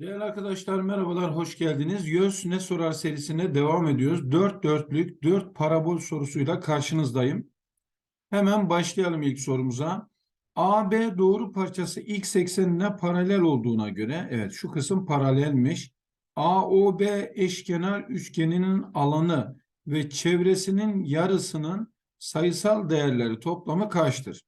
Değerli arkadaşlar merhabalar, hoş geldiniz. YÖS Ne Sorar serisine devam ediyoruz. 4 dörtlük 4 parabol sorusuyla karşınızdayım. Hemen başlayalım ilk sorumuza. AB doğru parçası x eksenine paralel olduğuna göre, evet şu kısım paralelmiş. AOB eşkenar üçgeninin alanı ve çevresinin yarısının sayısal değerleri toplamı kaçtır?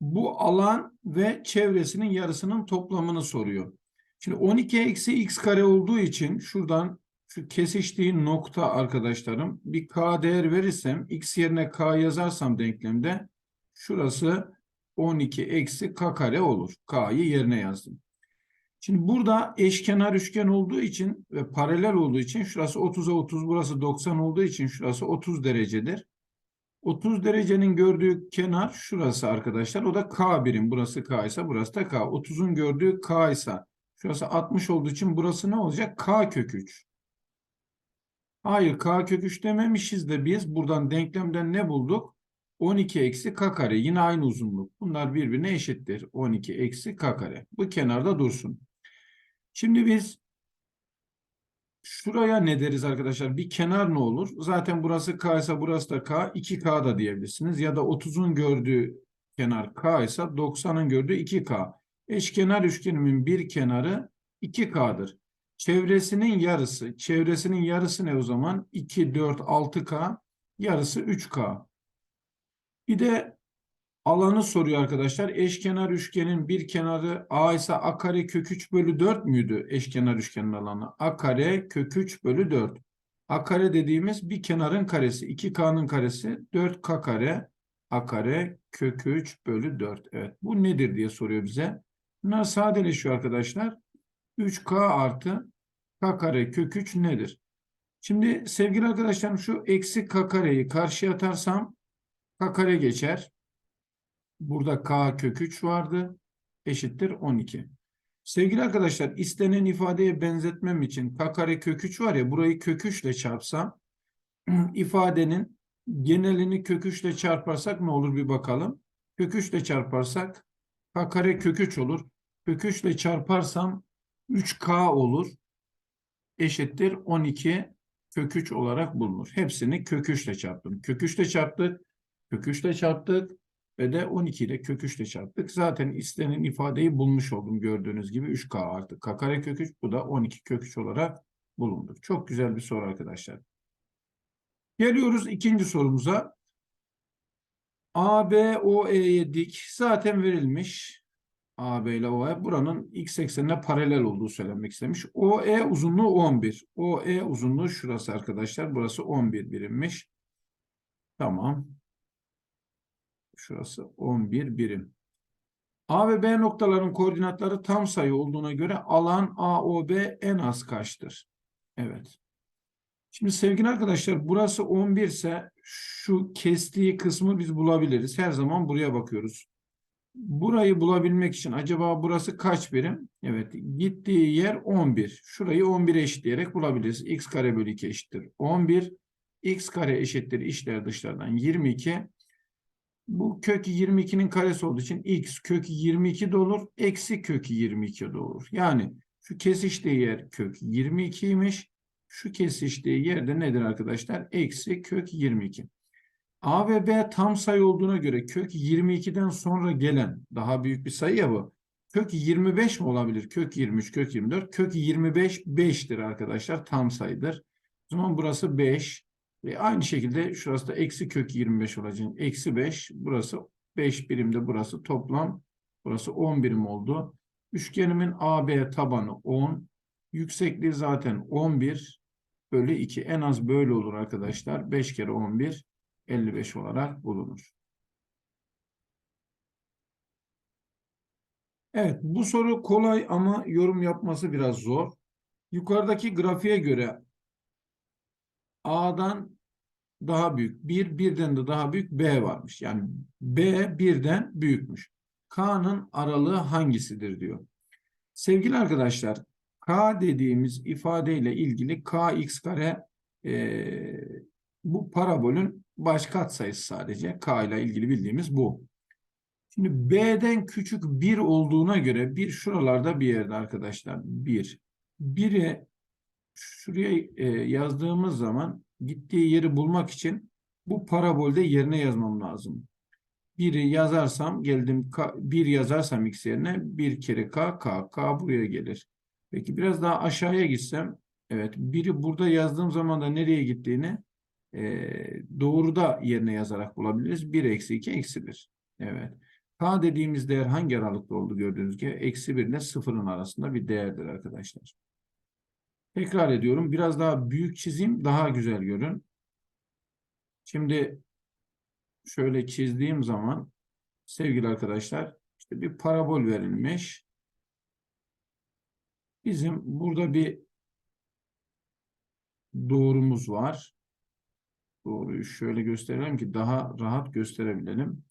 Bu alan ve çevresinin yarısının toplamını soruyor. Şimdi 12 eksi x kare olduğu için şuradan şu kesiştiği nokta arkadaşlarım bir k değer verirsem x yerine k yazarsam denklemde şurası 12 eksi k kare olur. K'yı yerine yazdım. Şimdi burada eşkenar üçgen olduğu için ve paralel olduğu için şurası 30'a 30 burası 90 olduğu için şurası 30 derecedir. 30 derecenin gördüğü kenar şurası arkadaşlar. O da K birim. Burası K ise burası da K. 30'un gördüğü K ise şurası 60 olduğu için burası ne olacak? K kök 3. Hayır K kök 3 dememişiz de biz buradan denklemden ne bulduk? 12 eksi K kare. Yine aynı uzunluk. Bunlar birbirine eşittir. 12 eksi K kare. Bu kenarda dursun. Şimdi biz Şuraya ne deriz arkadaşlar? Bir kenar ne olur? Zaten burası K ise burası da K. 2K da diyebilirsiniz. Ya da 30'un gördüğü kenar K ise 90'ın gördüğü 2K. Eşkenar üçgenimin bir kenarı 2K'dır. Çevresinin yarısı. Çevresinin yarısı ne o zaman? 2, 4, 6K. Yarısı 3K. Bir de alanı soruyor arkadaşlar. Eşkenar üçgenin bir kenarı A ise A kare kök 3 bölü 4 müydü eşkenar üçgenin alanı? A kare kök 3 bölü 4. A kare dediğimiz bir kenarın karesi. 2K'nın karesi 4K kare. A kare kök 3 bölü 4. Evet bu nedir diye soruyor bize. Bunlar sadeleşiyor arkadaşlar. 3K artı K kare kök 3 nedir? Şimdi sevgili arkadaşlarım şu eksi K kareyi karşıya atarsam K kare geçer. Burada k kök 3 vardı. Eşittir 12. Sevgili arkadaşlar istenen ifadeye benzetmem için k kare kök 3 var ya burayı kök 3 ile çarpsam ifadenin genelini kök 3 ile çarparsak ne olur bir bakalım. Kök 3 ile çarparsak k kare kök 3 olur. Kök 3 ile çarparsam 3k olur. Eşittir 12 kök 3 olarak bulunur. Hepsini kök 3 ile çarptım. Kök 3 ile çarptık. Kök 3 ile çarptık ve de 12 ile kök 3 ile çarptık. Zaten istenen ifadeyi bulmuş oldum gördüğünüz gibi 3k artı k kare kök 3 bu da 12 kök 3 olarak bulundu. Çok güzel bir soru arkadaşlar. Geliyoruz ikinci sorumuza. AB OE'ye dik zaten verilmiş. AB ile OE buranın x eksenine paralel olduğu söylenmek istemiş. OE uzunluğu 11. OE uzunluğu şurası arkadaşlar. Burası 11 birimmiş. Tamam. Şurası 11 birim. A ve B noktaların koordinatları tam sayı olduğuna göre alan AOB en az kaçtır? Evet. Şimdi sevgili arkadaşlar burası 11 ise şu kestiği kısmı biz bulabiliriz. Her zaman buraya bakıyoruz. Burayı bulabilmek için acaba burası kaç birim? Evet gittiği yer 11. Şurayı 11'e eşitleyerek bulabiliriz. x kare bölü 2 eşittir 11. x kare eşittir içler dışlardan 22. Bu kök 22'nin karesi olduğu için x kök 22 de olur. Eksi kök 22 de olur. Yani şu kesiştiği yer kök 22'ymiş. Şu kesiştiği yerde nedir arkadaşlar? Eksi kök 22. A ve B tam sayı olduğuna göre kök 22'den sonra gelen daha büyük bir sayı ya bu. Kök 25 mi olabilir? Kök 23, kök 24. Kök 25 5'tir arkadaşlar. Tam sayıdır. O zaman burası 5. Ve aynı şekilde şurası da eksi kök 25 olacak. Eksi 5. Burası 5 birimde burası toplam. Burası 10 birim oldu. Üçgenimin AB tabanı 10. Yüksekliği zaten 11 bölü 2. En az böyle olur arkadaşlar. 5 kere 11 55 olarak bulunur. Evet bu soru kolay ama yorum yapması biraz zor. Yukarıdaki grafiğe göre A'dan daha büyük. 1, birden de daha büyük B varmış. Yani B birden büyükmüş. K'nın aralığı hangisidir diyor. Sevgili arkadaşlar, K dediğimiz ifadeyle ilgili Kx kare e, bu parabolün baş katsayısı sadece. K ile ilgili bildiğimiz bu. Şimdi B'den küçük 1 olduğuna göre bir şuralarda bir yerde arkadaşlar. 1. 1'i şuraya e, yazdığımız zaman gittiği yeri bulmak için bu parabolde yerine yazmam lazım. 1'i yazarsam geldim 1 yazarsam x yerine 1 kere k k k buraya gelir. Peki biraz daha aşağıya gitsem evet 1'i burada yazdığım zaman da nereye gittiğini e, doğruda yerine yazarak bulabiliriz. 1 eksi 2 eksi 1. Evet. K dediğimiz değer hangi aralıkta oldu gördüğünüz gibi? Eksi 1 ile 0'ın arasında bir değerdir arkadaşlar. Tekrar ediyorum. Biraz daha büyük çizeyim. Daha güzel görün. Şimdi şöyle çizdiğim zaman sevgili arkadaşlar işte bir parabol verilmiş. Bizim burada bir doğrumuz var. Doğruyu şöyle gösterelim ki daha rahat gösterebilelim.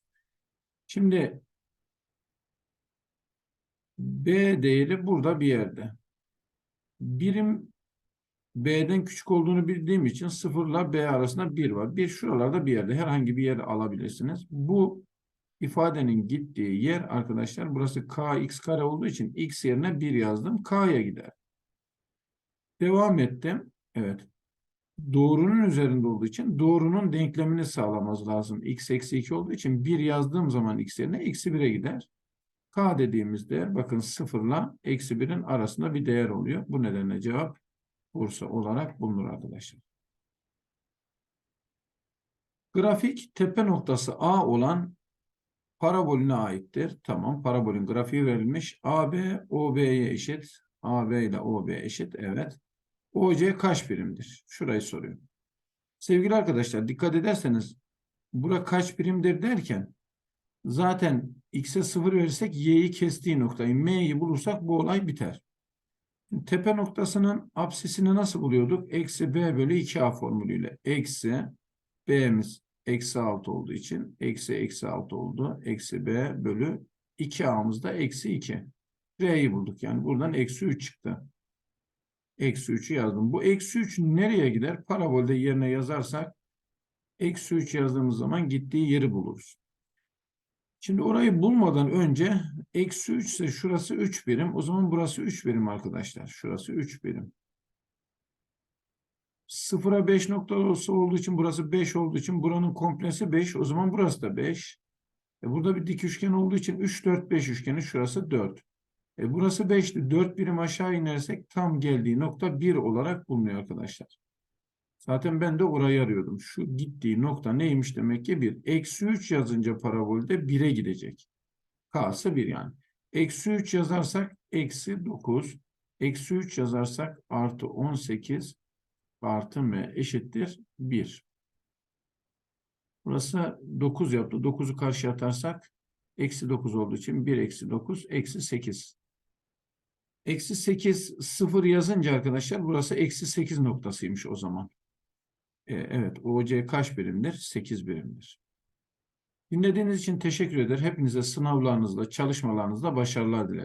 Şimdi B değeri burada bir yerde. Birim B'den küçük olduğunu bildiğim için 0 ile B arasında 1 var. 1 şuralarda bir yerde. Herhangi bir yer alabilirsiniz. Bu ifadenin gittiği yer arkadaşlar burası kx kare olduğu için x yerine 1 yazdım. K'ya gider. Devam ettim. Evet. Doğrunun üzerinde olduğu için doğrunun denklemini sağlamamız lazım. x eksi 2 olduğu için 1 yazdığım zaman x yerine eksi 1'e gider. K dediğimiz değer bakın 0 ile eksi 1'in arasında bir değer oluyor. Bu nedenle cevap Bursa olarak bulunur arkadaşlar. Grafik tepe noktası A olan parabolüne aittir. Tamam parabolün grafiği verilmiş. AB OB'ye eşit. AB ile OB eşit. Evet. OC kaç birimdir? Şurayı soruyorum. Sevgili arkadaşlar dikkat ederseniz bura kaç birimdir derken zaten x'e 0 verirsek y'yi kestiği noktayı m'yi bulursak bu olay biter. Tepe noktasının apsisini nasıl buluyorduk? Eksi b bölü 2a formülüyle. Eksi b'miz eksi 6 olduğu için eksi eksi 6 oldu. Eksi b bölü 2a'mız da eksi 2. R'yi bulduk. Yani buradan eksi 3 çıktı. Eksi 3'ü yazdım. Bu eksi 3 nereye gider? Parabolde yerine yazarsak eksi 3 yazdığımız zaman gittiği yeri buluruz. Şimdi orayı bulmadan önce eksi 3 ise şurası 3 birim. O zaman burası 3 birim arkadaşlar. Şurası 3 birim. Sıfıra 5 nokta olsa olduğu için burası 5 olduğu için buranın komplesi 5. O zaman burası da 5. E burada bir dik üçgen olduğu için 3, 4, 5 üçgeni şurası 4. E burası 5'ti. 4 birim aşağı inersek tam geldiği nokta 1 olarak bulunuyor arkadaşlar. Zaten ben de orayı arıyordum. Şu gittiği nokta neymiş demek ki 1. Eksi 3 yazınca parabolde 1'e gidecek. K'sı 1 yani. Eksi 3 yazarsak eksi 9. Eksi 3 yazarsak artı 18 artı m eşittir 1. Burası 9 yaptı. 9'u karşıya atarsak eksi 9 olduğu için 1 eksi 9 eksi 8. Eksi 8 0 yazınca arkadaşlar burası eksi 8 noktasıymış o zaman. E, evet OC kaç birimdir? 8 birimdir. Dinlediğiniz için teşekkür eder. Hepinize sınavlarınızda, çalışmalarınızda başarılar dilerim.